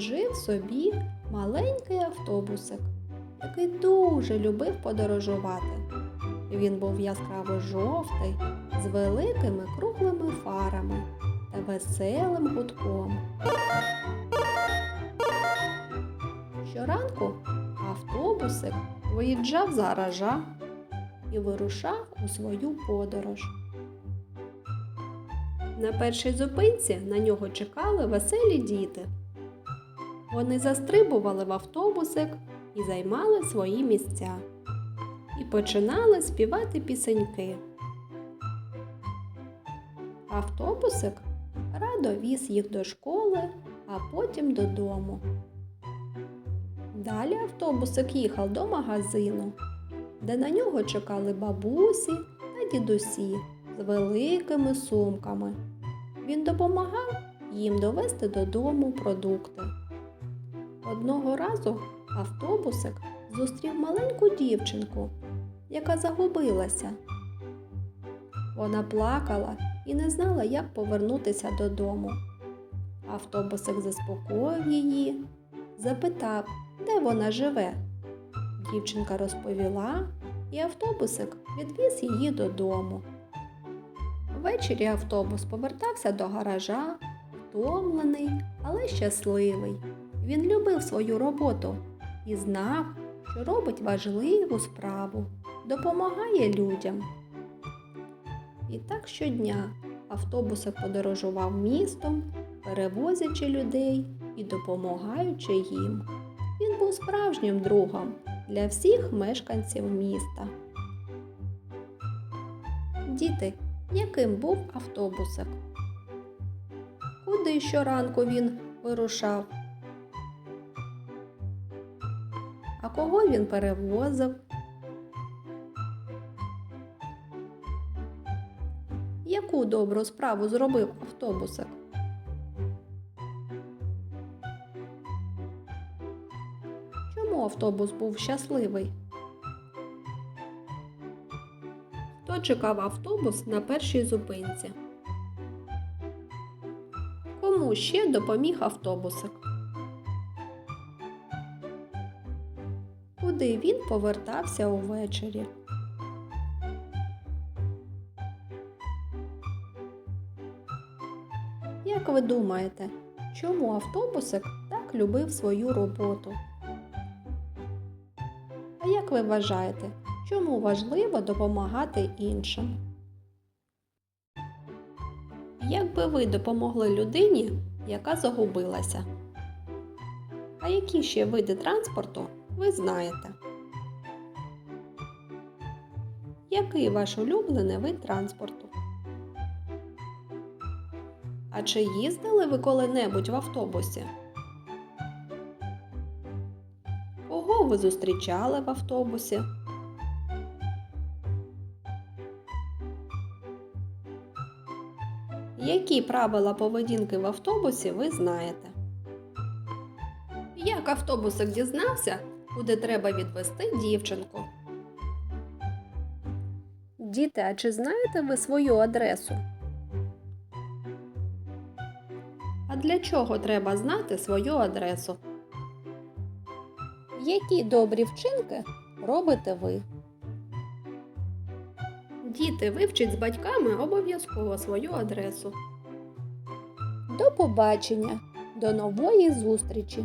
жив собі маленький автобусик, який дуже любив подорожувати. Він був яскраво жовтий, з великими круглими фарами та веселим гудком. Щоранку автобусик виїжджав з гаража і вирушав у свою подорож. На першій зупинці на нього чекали веселі діти. Вони застрибували в автобусик і займали свої місця. І починали співати пісеньки. Автобусик радо віз їх до школи, а потім додому. Далі автобусик їхав до магазину, де на нього чекали бабусі та дідусі з великими сумками. Він допомагав їм довести додому продукти. Одного разу автобусик зустрів маленьку дівчинку, яка загубилася. Вона плакала і не знала, як повернутися додому. Автобусик заспокоїв її, запитав, де вона живе. Дівчинка розповіла, і автобусик відвіз її додому. Ввечері автобус повертався до гаража, втомлений, але щасливий. Він любив свою роботу і знав, що робить важливу справу, допомагає людям. І так щодня автобусик подорожував містом, перевозячи людей і допомагаючи їм. Він був справжнім другом для всіх мешканців міста. Діти, яким був автобусик? Куди щоранку він вирушав? А кого він перевозив? Яку добру справу зробив автобусик? Чому автобус був щасливий? Хто чекав автобус на першій зупинці? Кому ще допоміг автобусик? Куди він повертався увечері? Як ви думаєте, чому автобусик так любив свою роботу? А як ви вважаєте, чому важливо допомагати іншим? Як би ви допомогли людині, яка загубилася? А які ще види транспорту ви знаєте? Який ваш улюблений вид транспорту? А чи їздили ви коли-небудь в автобусі? Кого ви зустрічали в автобусі? Які правила поведінки в автобусі ви знаєте? Як автобусик дізнався, куди треба відвести дівчинку? Діти, а чи знаєте ви свою адресу? А для чого треба знати свою адресу? Які добрі вчинки робите ви? Діти, вивчіть з батьками обов'язково свою адресу. До побачення, до нової зустрічі!